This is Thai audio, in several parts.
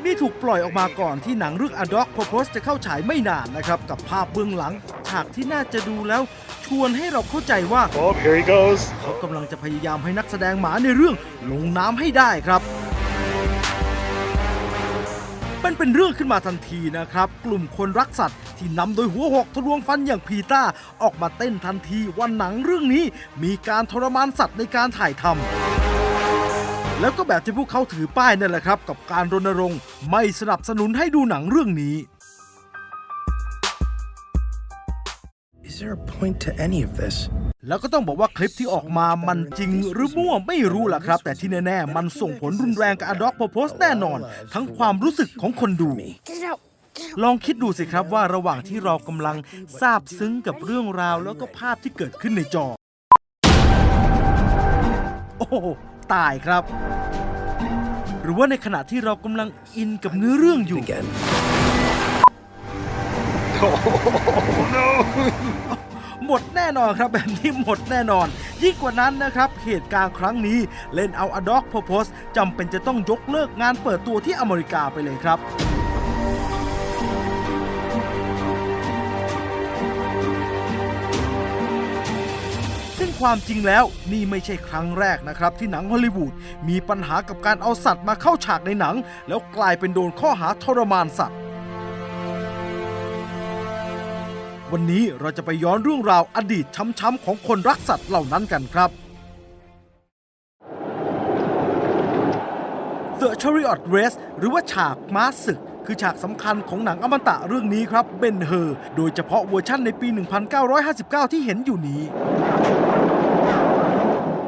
ปนี้ถูกปล่อยออกมาก่อนที่หนังเรื่อง A Dog Purpose จะเข้าฉายไม่นานนะครับ กับภาพเบื้องหลังฉากที่น่าจะดูแล้วชวนให้เราเข้าใจว่า Oh, here he goes. เขากำลังจะพยายามให้นักแสดงหมาในเรื่องลงน้ำให้ได้ครับมันเป็นเรื่องขึ้นมาทันทีนะครับ กลุ่มคนรักสัตว์ที่นำโดยหัวหอกทะลวงฟันอย่างพีต้า ออกมาเต้นทันทีว่าหนังเรื่องนี้มีการทรมานสัตว์ในการถ่ายทำ แล้วก็แบบที่พวกเขาถือป้ายนั่นแหละครับ กับการรณรงค์ไม่สนับสนุนให้ดูหนังเรื่องนี้ Is there a point to any of this? แล้วก็ต้องบอกว่าคลิปที่ออกมามันจริงหรือมั่วไม่รู้ล่ะครับ แต่ที่แน่ๆ มันส่งผลรุนแรงกับอดอกโพสแน่นอน ทั้งความรู้สึกของคนดู Get it out. ลองคิดดูสิครับว่าระหว่างที่เรากำลังซาบซึ้งกับเรื่องราวแล้วก็ภาพที่เกิดขึ้นในจอ โอ้โห ตายครับ หรือว่าในขณะที่เรากำลังอินกับเนื้อเรื่องอยู่ Again. Oh, no. หมดแน่นอนครับแบบนี้หมดแน่นอน ยิ่งกว่านั้นนะครับ เหตุการณ์ครั้งนี้เล่นเอาอดอกโพโพสจำเป็นจะต้องยกเลิกงานเปิดตัวที่อเมริกาไปเลยครับ ความจริงแล้วนี่ไม่ใช่ครั้งแรกนะครับ ที่หนังฮอลลีวูดมีปัญหากับการเอาสัตว์มาเข้าฉากในหนัง แล้วกลายเป็นโดนข้อหาทรมานสัตว์ วันนี้เราจะไปย้อนเรื่องราวอดีตช้ำๆของคนรักสัตว์เหล่านั้นกันครับ The Chariot Race หรือว่าฉากม้าศึก คือฉากสำคัญของหนังอมตะเรื่องนี้ครับเบนเฮอร์โดยเฉพาะเวอร์ชั่นในปี 1959 ที่เห็นอยู่นี้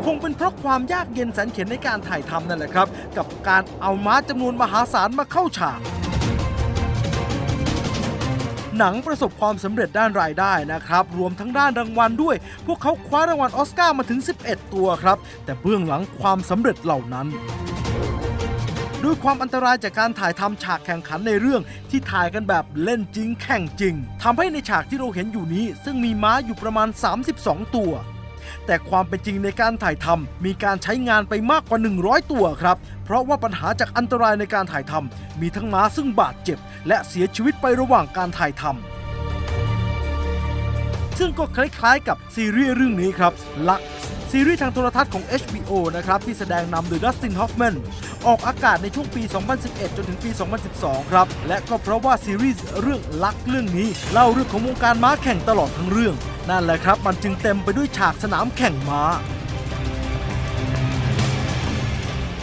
คงเป็นเพราะความยากเย็นแสนเข็ญในการถ่ายทำนั่นแหละครับ กับการเอาม้าจำนวนมหาศาลมาเข้าฉาก หนังประสบความสำเร็จด้านรายได้นะครับ รวมทั้งด้านรางวัลด้วย พวกเขาคว้ารางวัลออสการ์มาถึง 11 ตัวครับ แต่เบื้องหลังความสำเร็จเหล่านั้นด้วยความอันตรายจากการถ่ายทำฉากแข่งขันในเรื่องที่ถ่ายกันแบบเล่นจริงแข่งจริงทำให้ในฉากที่เราเห็นอยู่นี้ ซึ่งมีม้าอยู่ประมาณ 32 ตัว แต่ความเป็นจริงในการถ่ายทำมีการใช้งานไปมากกว่า 100 ตัวครับ เพราะว่าปัญหาจากอันตรายในการถ่ายทำมีทั้งม้าซึ่งบาดเจ็บ และเสียชีวิตไประหว่างการถ่ายทำซึ่งก็คล้ายๆ กับซีรีส์เรื่องนี้ครับลักซีรีส์ทางโทรทัศน์ของ HBO นะครับ ที่แสดงนำโดยดัสติน ฮอฟแมน ออกอากาศในช่วงปี 2011 จนถึงปี 2012 ครับ และก็เพราะว่าซีรีส์เรื่องลักเรื่องนี้ เล่าเรื่องของวงการม้าแข่งตลอดทั้งเรื่อง นั่นแหละครับมันจึงเต็มไปด้วยฉากสนามแข่งม้า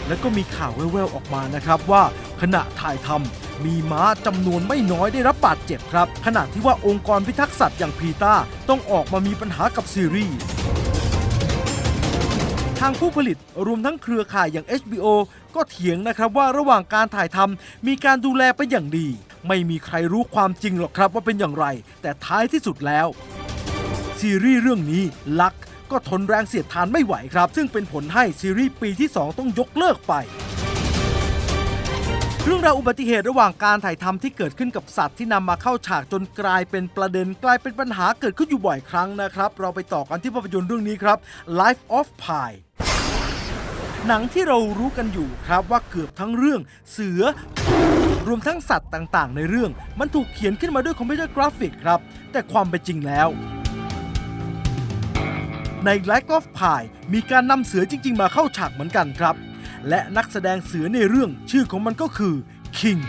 แล้วก็มีข่าวแว่วๆออกมานะครับว่าขณะถ่ายทำมีม้าจำนวนไม่น้อยได้รับบาดเจ็บครับ ขณะที่ว่าองค์กรพิทักษ์สัตว์อย่างพีตาต้องออกมามีปัญหากับซีรีส์ทางผู้ผลิตรวมทั้งเครือข่ายอย่าง HBO ก็เถียงนะครับว่าระหว่างการถ่ายทำมีการดูแลเป็นอย่างดี ไม่มีใครรู้ความจริงหรอกครับว่าเป็นอย่างไร แต่ท้ายที่สุดแล้ว ซีรีส์เรื่องนี้ลักก็ทนแรงเสียดทานไม่ไหวครับ ซึ่งเป็นผลให้ซีรีส์ปีที่ 2 ต้องยกเลิกไป เรื่องราวอุบัติเหตุระหว่างการถ่ายทำที่เกิดขึ้นกับสัตว์ที่นำมาเข้าฉากจนกลายเป็นประเด็นกลายเป็นปัญหาเกิดขึ้นอยู่บ่อยครั้งนะครับ เราไปต่อกันที่ภาพยนตร์เรื่องนี้ครับ Life of Pi หนังที่เรารู้กันอยู่ครับว่าเกือบทั้งเรื่องเสือ รวมทั้งสัตว์ต่างๆ ในเรื่อง มันถูกเขียนขึ้นมาด้วยคอมพิวเตอร์กราฟิกครับ แต่ความเป็นจริงแล้ว ใน Life of Pi มีการนำเสือจริง ๆ มาเข้าฉากเหมือนกันครับ และนักแสดงเสือในเรื่องชื่อของมันก็คือ King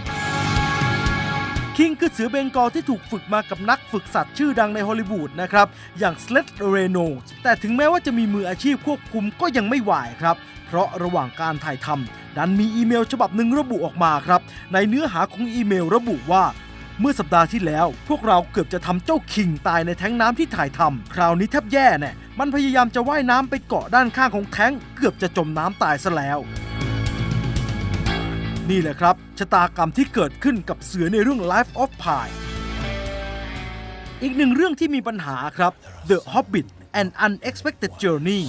คิงคือเสือเบงกอลที่ถูกฝึกมากับนักฝึกสัตว์ชื่อดังในฮอลลีวูดนะครับ อย่างสเลตเรโนแต่ถึงแม้ว่าจะมีมืออาชีพควบคุมก็ยังไม่ไหวครับ เพราะระหว่างการถ่ายทำดันมีอีเมลฉบับหนึ่งระบุออกมาครับ ในเนื้อหาของอีเมลระบุว่า เมื่อสัปดาห์ที่แล้ว พวกเราเกือบจะทำเจ้าคิงตายในแท้งน้ำที่ถ่ายทำคราวนี้แทบแย่แน่มันพยายามจะว่ายน้ำไปเกาะด้านข้างของแท้งเกือบจะจมน้ำตายซะแล้ว นี่แหละครับชะตากรรมที่เกิดขึ้นกับเสือในเรื่อง Life of Pi อีกหนึ่งเรื่องที่มีปัญหาครับ The Hobbit An Unexpected Journey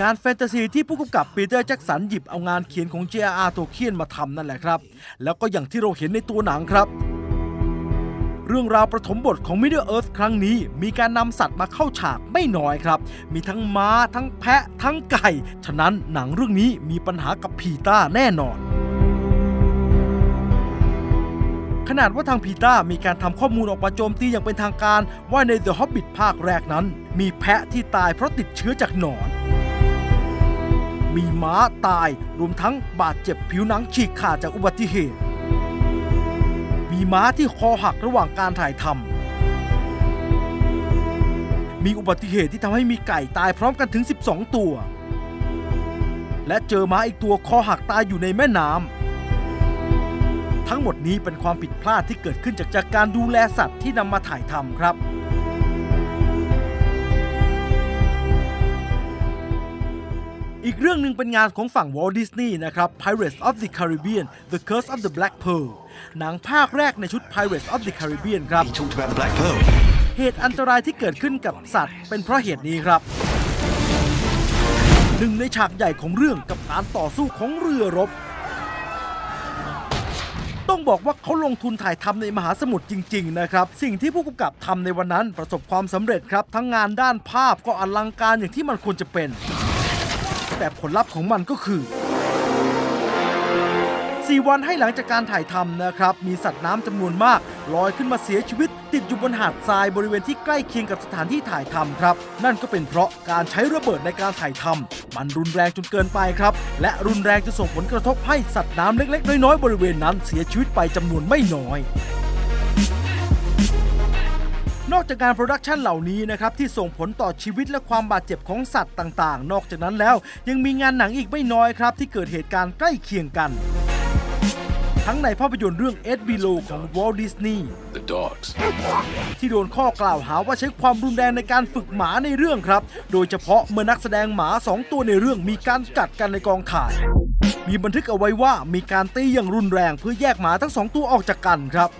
งานแฟนตาซีที่ผู้กำกับปีเตอร์แจ็กสันหยิบเอางานเขียนของ J.R.R. Tolkien มาทำนั่นแหละครับ แล้วก็อย่างที่เราเห็นในตัวหนังครับ เรื่องราวประถมบทของ Middle Earth ครั้งนี้ มีการนำสัตว์มาเข้าฉากไม่น้อยครับ มีทั้งม้า ทั้งแพะ ทั้งไก่ ฉะนั้นหนังเรื่องนี้มีปัญหากับพีต้าแน่นอนขนาดว่าทางพีต้ามีการทำข้อมูลออกมาโจมตีอย่างเป็นทางการ ว่าใน The Hobbit ภาคแรกนั้น มีแพะที่ตายเพราะติดเชื้อจากหนอน มีม้าตาย รวมทั้งบาดเจ็บผิวหนังฉีกขาดจากอุบัติเหตุ มีม้าที่คอหักระหว่างการถ่ายทำ มีอุบัติเหตุที่ทำให้มีไก่ตายพร้อมกันถึง 12 ตัว และเจอม้าอีกตัวคอหักตายอยู่ในแม่น้ำ ทั้งหมดนี้เป็นความผิดพลาดที่เกิดขึ้นจากจากการดูแลสัตว์ที่นำมาถ่ายทำครับ อีกเรื่องหนึ่งเป็นงานของฝั่งวอลดิสนีย์นะครับ Pirates of the Caribbean The Curse of the Black Pearl หนังภาคแรกในชุด Pirates of the Caribbean ครับ He talked about Black Pearl. เหตุอันตรายที่เกิดขึ้นกับสัตว์ เป็นเพราะเหตุนี้ครับหนึ่งในฉากใหญ่ของเรื่องกับการต่อสู้ของเรือรบ ต้องบอกว่าเขาลงทุนถ่ายทำในมหาสมุทรจริง ๆ นะครับ สิ่งที่ผู้กำกับทำในวันนั้นประสบความสำเร็จครับ ทั้งงานด้านภาพก็อลังการอย่างที่มันควรจะเป็น แต่ผลลัพธ์ของมันก็คือ 4 วันให้หลังจากการถ่ายทำนะครับ มีสัตว์น้ำจำนวนมากลอยขึ้นมาเสียชีวิต ติดอยู่บนหาดทรายบริเวณที่ใกล้เคียงกับสถานที่ถ่ายทำครับ นั่นก็เป็นเพราะการใช้ระเบิดในการถ่ายทำมันรุนแรงจนเกินไปครับ และรุนแรงจะส่งผลกระทบให้สัตว์น้ำเล็กๆ น้อยๆบริเวณนั้นเสียชีวิตไปจำนวนไม่น้อย นอกจากการโปรดักชันเหล่านี้นะครับที่ส่งผลต่อชีวิตและความบาดเจ็บของสัตว์ต่างๆ นอกจากนั้นแล้วยังมีงานหนังอีกไม่น้อยครับ ที่เกิดเหตุการณ์ใกล้เคียงกัน ทั้งในภาพยนตร์เรื่องเอ็ดบิโลของวอลดิสนีย์ The dogs. ที่โดนข้อกล่าวหาว่าใช้ความรุนแรงในการฝึกหมาในเรื่องครับ โดยเฉพาะเมื่อนักแสดงหมา2ตัวในเรื่องมีการกัดกันในกองถ่ายมีบันทึกเอาไว้ว่ามีการตีอย่างรุนแรงเพื่อแยกหมาทั้งสองตัวออกจากกันครับ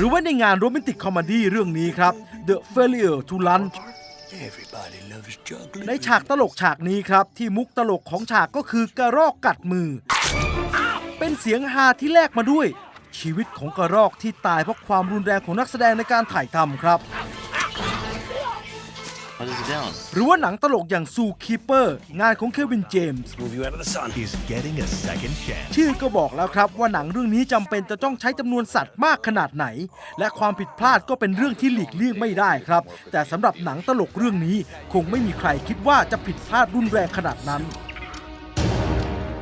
หรือว่าในงานโรแมนติกคอมเมดี้เรื่องนี้ครับ The Failure to Lunch Everybody loves juggling. ในฉากตลกฉากนี้ครับ ที่มุกตลกของฉากก็คือกระรอกกัดมือ เป็นเสียงฮาที่แลกมาด้วย ชีวิตของกระรอกที่ตายเพราะความรุนแรงของนักแสดงในการถ่ายทำครับ หรือว่าหนังตลกอย่างซูคีเปอร์งานของเควินเจมส์ Move you out of the sun. is getting a second chance. ชื่อก็บอกแล้วครับว่าหนังเรื่องนี้จำเป็นจะต้องใช้จำนวนสัตว์มากขนาดไหน และความผิดพลาดก็เป็นเรื่องที่หลีกเลี่ยงไม่ได้ครับ แต่สำหรับหนังตลกเรื่องนี้คงไม่มีใครคิดว่าจะผิดพลาดรุนแรงขนาดนั้น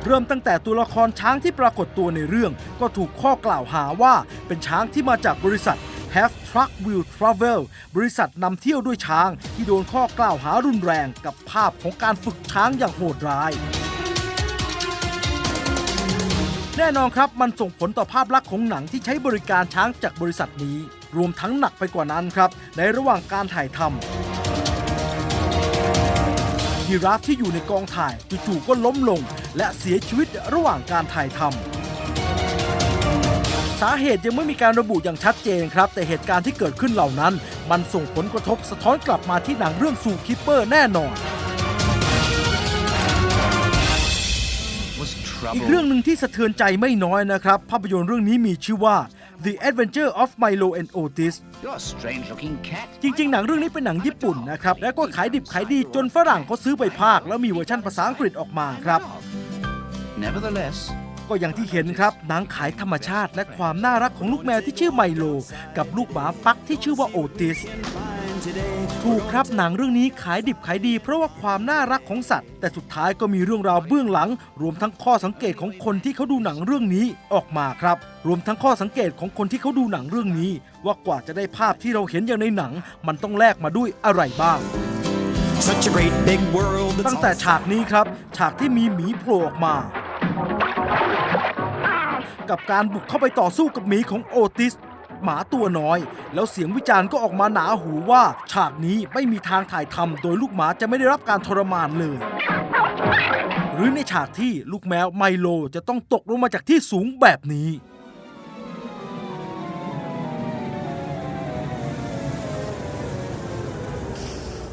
เริ่มตั้งแต่ตัวละครช้างที่ปรากฏตัวในเรื่อง ก็ถูกข้อกล่าวหาว่าเป็นช้างที่มาจากบริษัท Have Truck Will Travel บริษัทนำเที่ยวด้วยช้าง ที่โดนข้อกล่าวหารุนแรงกับภาพของการฝึกช้างอย่างโหดร้ายแน่นอนครับมันส่งผลต่อภาพลักษณ์ของหนังที่ใช้บริการช้างจากบริษัทนี้ รวมทั้งหนักไปกว่านั้นครับ ในระหว่างการถ่ายทำยีราฟที่อยู่ในกองถ่ายจู่ๆก็ล้มลง และเสียชีวิตระหว่างการถ่ายทำ สาเหตุยังไม่มีการระบุอย่างชัดเจนครับ แต่เหตุการณ์ที่เกิดขึ้นเหล่านั้น มันส่งผลกระทบสะท้อนกลับมาที่หนังเรื่องซูคิปเปอร์แน่นอน Was อีก trouble. เรื่องหนึ่งที่สะเทือนใจไม่น้อยนะครับ ภาพยนตร์เรื่องนี้มีชื่อว่า The Adventure of Milo and Otis You're a strange looking cat. จริงๆ หนังเรื่องนี้เป็นหนังญี่ปุ่นนะครับ แล้วก็ขายดิบขายดีจนฝรั่งเขาซื้อไปภาค แล้วมีเวอร์ชันภาษาอังกฤษออกมาครับ Nevertheless, ก็อย่างที่เห็นครับหนังขายธรรมชาติและความน่ารักของลูกแมวที่ชื่อไมโล กับลูกหมาปักที่ชื่อว่าโอติส ถูกครับหนังเรื่องนี้ขายดิบขายดี เพราะว่าความน่ารักของสัตว์ แต่สุดท้ายก็มีเรื่องราวเบื้องหลัง รวมทั้งข้อสังเกตของคนที่เขาดูหนังเรื่องนี้ออกมาครับ รวมทั้งข้อสังเกตของคนที่เขาดูหนังเรื่องนี้ ว่ากว่าจะได้ภาพที่เราเห็นอย่างในหนัง มันต้องแลกมาด้วยอะไรบ้าง Such a great big world. that's ตั้งแต่ all- ฉากนี้ครับ ฉากที่มีหมีโผล่ออกมา กับการบุกเข้าไปต่อสู้กับหมีของโอติส หมาตัวน้อย แล้วเสียงวิจารณ์ก็ออกมาหนาหูว่า ฉากนี้ไม่มีทางถ่ายทำโดยลูกหมาจะไม่ได้รับการทรมานเลย หรือในฉากที่ลูกแมวไมโลจะต้องตกลงมาจากที่สูงแบบนี้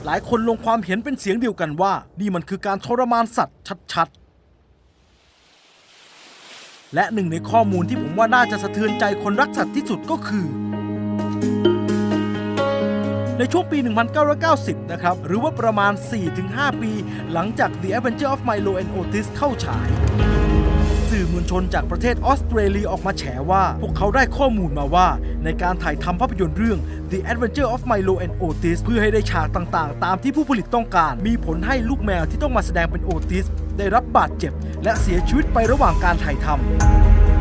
หลายคนลงความเห็นเป็นเสียงเดียวกันว่า นี่มันคือการทรมานสัตว์ชัดๆ และหนึ่งในข้อมูลที่ผมว่าน่าจะสะเทือนใจคนรักสัตว์ที่สุดก็คือ ในช่วงปี 1990 นะครับ หรือว่าประมาณ 4-5 ปี หลังจาก The Adventure of Milo and Otis เข้าฉาย สื่อมวลชนจากประเทศออสเตรเลียออกมาแฉว่า พวกเขาได้ข้อมูลมาว่า ในการถ่ายทำภาพยนตร์เรื่อง The Adventure of Milo and Otis เพื่อให้ได้ฉากต่างๆ ตามที่ผู้ผลิตต้องการ มีผลให้ลูกแมวที่ต้องมาแสดงเป็นโอติส ได้รับบาดเจ็บ และเสียชีวิตไประหว่างการถ่ายท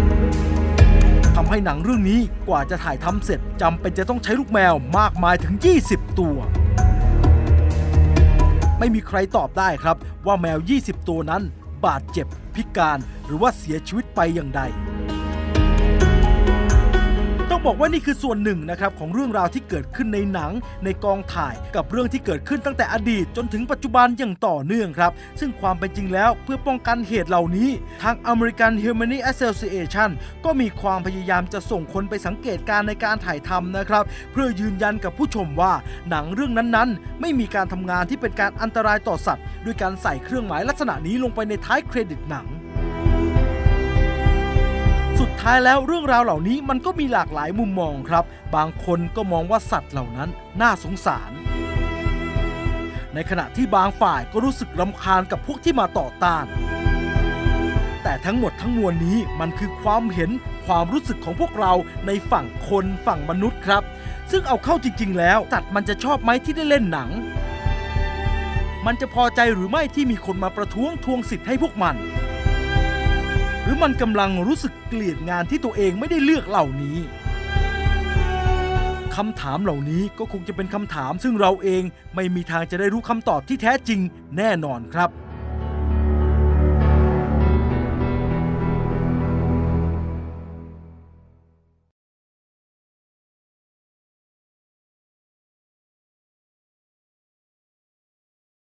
ำทำให้หนังเรื่องนี้กว่าจะถ่ายทำเสร็จจำเป็นจะต้องใช้ลูกแมวมากมายถึง 20 ตัว ไม่มีใครตอบได้ครับว่าแมว 20 ตัวนั้น บาดเจ็บ พิการหรือว่าเสียชีวิตไปอย่างใด บอกว่านี่คือส่วนหนึ่งนะครับของเรื่องราวที่เกิดขึ้นในหนังในกองถ่ายกับเรื่องที่เกิดขึ้นตั้งแต่อดีตจนถึงปัจจุบันอย่างต่อเนื่องครับ ซึ่งความเป็นจริงแล้วเพื่อป้องกันเหตุเหล่านี้ ทาง American Humane Association ก็มีความพยายามจะส่งคนไปสังเกตการณ์ในการถ่ายทำนะครับ เพื่อยืนยันกับผู้ชมว่าหนังเรื่องนั้นๆ ไม่มีการทำงานที่เป็นการอันตรายต่อสัตว์ ด้วยการใส่เครื่องหมายลักษณะนี้ลงไปในท้ายเครดิตหนัง สุดท้ายแล้วเรื่องราวเหล่านี้มันก็มีหลากหลายมุมมองครับ บางคนก็มองว่าสัตว์เหล่านั้นน่าสงสาร ในขณะที่บางฝ่ายก็รู้สึกรำคาญกับพวกที่มาต่อต้าน แต่ทั้งหมดทั้งมวลนี้มันคือความเห็นความรู้สึกของพวกเราในฝั่งคนฝั่งมนุษย์ครับ ซึ่งเอาเข้าจริง ๆ แล้วสัตว์มันจะชอบไหมที่ได้เล่นหนัง มันจะพอใจหรือไม่ที่มีคนมาประท้วงทวงสิทธิ์ให้พวกมัน หรือมันกำลังรู้สึกเกลียดงานที่ตัวเองไม่ได้เลือกเหล่านี้คำถามเหล่านี้ก็คงจะเป็นคำถามซึ่งเราเองไม่มีทางจะได้รู้คำตอบที่แท้จริงแน่นอนครับ